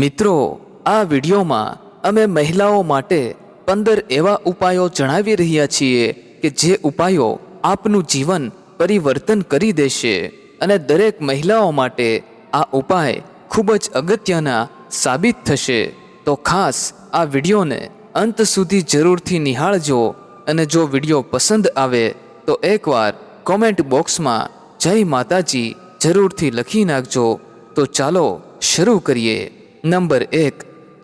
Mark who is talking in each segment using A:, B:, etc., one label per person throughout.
A: મિત્રો, આ વિડીયોમાં અમે મહિલાઓ માટે પંદર એવા ઉપાયો જણાવી રહ્યા છીએ કે જે ઉપાયો આપનું જીવન પરિવર્તન કરી દેશે અને દરેક મહિલાઓ માટે આ ઉપાય ખૂબ જ અગત્યના સાબિત થશે. તો ખાસ આ વિડીયોને અંત સુધી જરૂરથી નિહાળજો અને જો વીડિયો પસંદ આવે, તો એકવાર કોમેન્ટ બોક્સમાં જય માતાજી જરૂરથી લખી નાખજો. તો ચાલો શરૂ કરીએ. નંબર એક,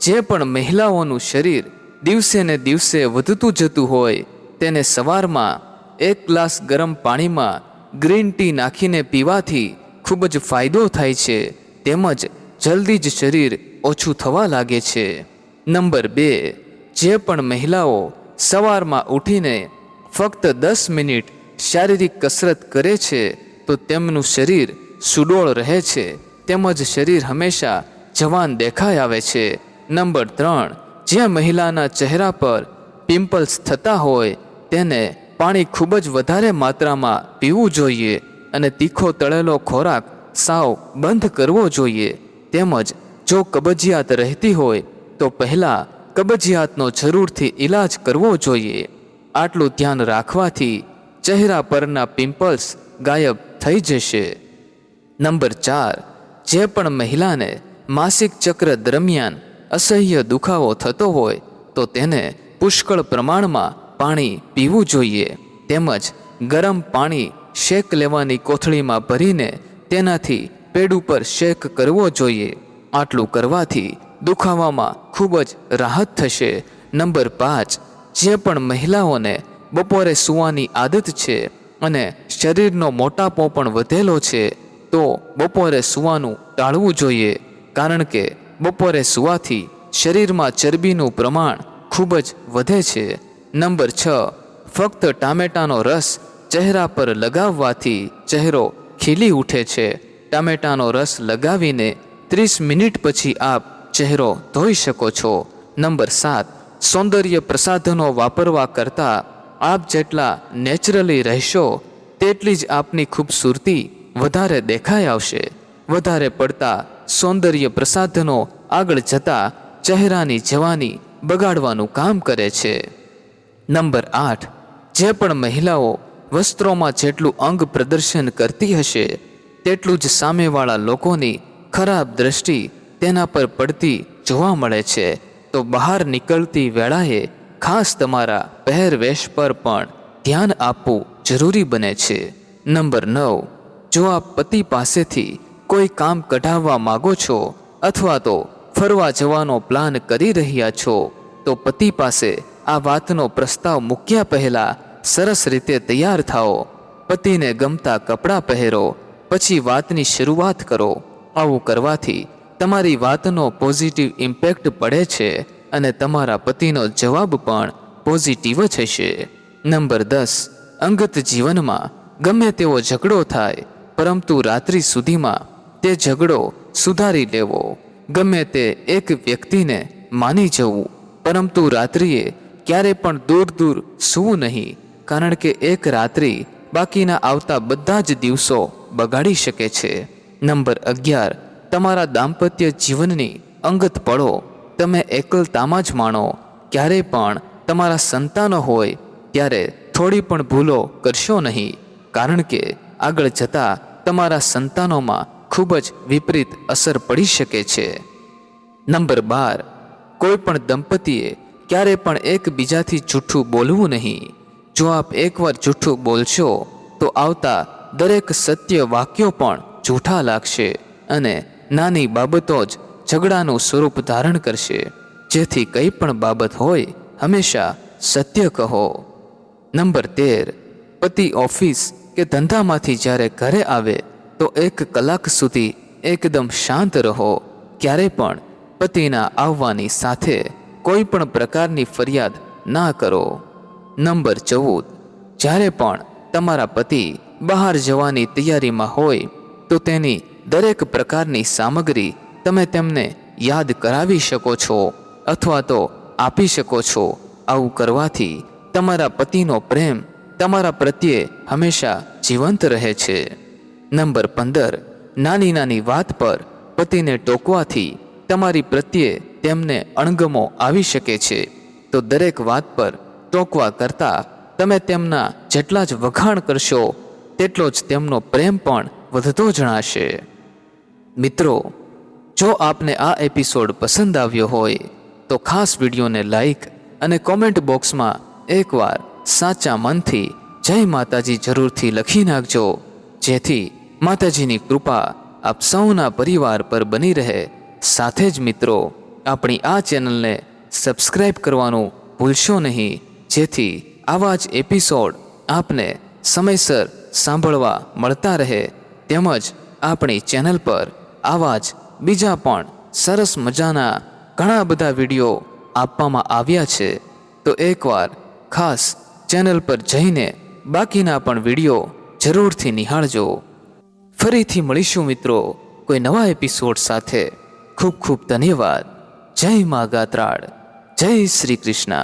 A: જે પણ મહિલાઓનું શરીર દિવસે ને દિવસે વધતું જતું હોય, તેને સવારમાં એક ગ્લાસ ગરમ પાણીમાં ગ્રીન ટી નાખીને પીવાથી ખૂબ જ ફાયદો થાય છે. તેમજ જલ્દી જ શરીર ઓછું થવા લાગે છે. નંબર બે, જે પણ મહિલાઓ સવારમાં ઉઠીને ફક્ત દસ મિનિટ શારીરિક કસરત કરે છે, તો તેમનું શરીર સુડોળ રહે છે. તેમજ શરીર હંમેશા જવાન દેખાઈ આવે છે. નંબર ત્રણ જે મહિલાના ચહેરા પર પિમ્પલ્સ થતા હોય, તેને પાણી ખૂબ જ વધારે માત્રામાં પીવું જોઈએ અને તીખો તળેલો ખોરાક સાવ બંધ કરવો જોઈએ. તેમજ જો કબજિયાત રહેતી હોય, તો પહેલાં કબજિયાતનો જરૂરથી ઈલાજ કરવો જોઈએ. આટલું ધ્યાન રાખવાથી ચહેરા પરના પિમ્પલ્સ ગાયબ થઈ જશે. નંબર ચાર, જે પણ મહિલાને માસિક ચક્ર દરમિયાન અસહ્ય દુખાવો થતો હોય તો તેને પુષ્કળ પ્રમાણમાં પાણી પીવું જોઈએ. તેમજ ગરમ પાણી શેક લેવાની કોથળીમાં ભરીને તેનાથી પેડ ઉપર શેક કરવો જોઈએ. આટલું કરવાથી દુખાવામાં ખૂબ જ રાહત થશે. નંબર પાંચ, જે પણ મહિલાઓને બપોરે સૂવાની આદત છે અને શરીરનો મોટાપો પણ વધેલો છે, તો બપોરે સૂવાનું ટાળવું જોઈએ. કારણ કે બપોરે સૂવાથી શરીરમાં ચરબીનું પ્રમાણ ખૂબ જ વધે છે. નંબર છ, ફક્ત ટામેટાનો રસ ચહેરા પર લગાવવાથી ચહેરો ખીલી ઉઠે છે. ટામેટાનો રસ લગાવીને ત્રીસ મિનિટ પછી આપ ચહેરો ધોઈ શકો છો. નંબર સાત, સૌંદર્ય પ્રસાધનો વાપરવા કરતાં આપ જેટલા નેચરલી રહેશો, તેટલી જ આપની ખૂબસૂરતી વધારે દેખાઈ આવશે. વધારે પડતા સૌંદર્ય પ્રસાધનો આગળ જતા ચહેરાની જવાની બગાડવાનું કામ કરે છે. નંબર આઠ. જે પણ મહિલાઓ વસ્ત્રોમાં જેટલું અંગ પ્રદર્શન કરતી હશે, તેટલું જ સામેવાળા લોકોની ખરાબ દ્રષ્ટિ તેના પર પડતી જોવા મળે છે. તો બહાર નીકળતી વેળાએ ખાસ તમારા પહેરવેશ પર પણ ધ્યાન આપવું જરૂરી બને છે. નંબર નવ. જો આપ પતિ પાસેથી કોઈ કામ કઢાવવા માગો છો અથવા તો ફરવા જવાનો પ્લાન કરી રહ્યા છો, તો પતિ પાસે આ વાતનો પ્રસ્તાવ મૂક્યા પહેલા સરસ રીતે તૈયાર થાઓ. પતિને ગમતા કપડાં પહેરો, પછી વાતની શરૂઆત કરો. આવું કરવાથી તમારી વાતનો પોઝિટિવ ઇમ્પેક્ટ પડે છે અને તમારા પતિનો જવાબ પણ પોઝિટિવ જ હશે. નંબર દસ, અંગત જીવનમાં ગમે તેવો ઝઘડો થાય, પરંતુ રાત્રિ સુધીમાં તે ઝઘડો સુધારી લેવો. ગમે તે એક વ્યક્તિને માની જવું, પરંતુ રાત્રિએ ક્યારે પણ દૂર દૂર સૂવું નહીં, કારણ કે એક રાત્રિ બાકીના આવતા બધા જ દિવસો બગાડી શકે છે. નંબર અગિયાર, તમારા દાંપત્ય જીવનની અંગત પળો. તમે એકલતામાં જ માણો. ક્યારેય પણ તમારા સંતાનો હોય, ત્યારે થોડી પણ ભૂલો કરશો નહીં, કારણ કે આગળ જતાં તમારા સંતાનોમાં ખૂબ જ વિપરીત અસર પડી શકે છે. નંબર બાર, કોઈ પણ દંપતીએ ક્યારે પણ એકબીજાથી જૂઠું બોલવું નહીં. જો આપ એકવાર જૂઠું બોલશો, તો આવતા દરેક સત્ય વાક્યો પણ જૂઠા લાગશે અને નાની બાબતો જ ઝઘડાનું સ્વરૂપ ધારણ કરશે. જેથી કંઈ પણ બાબત હોય, હંમેશા સત્ય કહો. નંબર તેર, પતિ ઓફિસ કે ધંધામાંથી જ્યારે ઘરે આવે તો એક કલાક સુધી એકદમ શાંત રહો. ક્યારે પણ પતિના આવવાની સાથે કોઈ પણ પ્રકારની ફરિયાદ ના કરો. નંબર ચૌદ. જ્યારે પણ તમારા પતિ બહાર જવાની તૈયારીમાં હોય, તો તેની દરેક પ્રકારની સામગ્રી તમે તેમને યાદ કરાવી શકો છો અથવા તો આપી શકો છો. આવું કરવાથી તમારા પતિનો પ્રેમ તમારા પ્રત્યે હંમેશા જીવંત રહે છે. નંબર પંદર, નાની નાની વાત પર પતિને ટોકવાથી તમારી પ્રત્યે તેમને અણગમો આવી શકે છે. તો દરેક વાત પર ટોકવા કરતાં તમે તેમના જેટલા જ વખાણ કરશો, તેટલો જ તેમનો પ્રેમ પણ વધતો જણાશે. મિત્રો, જો આપને આ એપિસોડ પસંદ આવ્યો હોય, તો ખાસ વિડીયોને લાઈક અને કોમેન્ટ બોક્સમાં એકવાર સાચા મનથી જય માતાજી જરૂરથી લખી નાખજો, જેથી માતાજીની કૃપા આપ સૌના પરિવાર પર બની રહે. સાથે જ મિત્રો, આપણી આ ચેનલને સબસ્ક્રાઈબ કરવાનું ભૂલશો નહીં. જેથી આવા જ એપિસોડ આપને સમયસર સાંભળવા મળતા રહે. તેમજ આપણી ચેનલ પર આવા જ બીજા પણ સરસ મજાના ઘણા બધા વીડિયો આપવામાં આવ્યા છે. તો એકવાર ખાસ ચેનલ પર જઈને બાકીના પણ વીડિયો જરૂરથી નિહાળજો. ફરીથી મળીશું મિત્રો કોઈ નવા એપિસોડ સાથે. ખૂબ ખૂબ ધન્યવાદ. જય મા ગાત્રાળ. જય શ્રી કૃષ્ણ.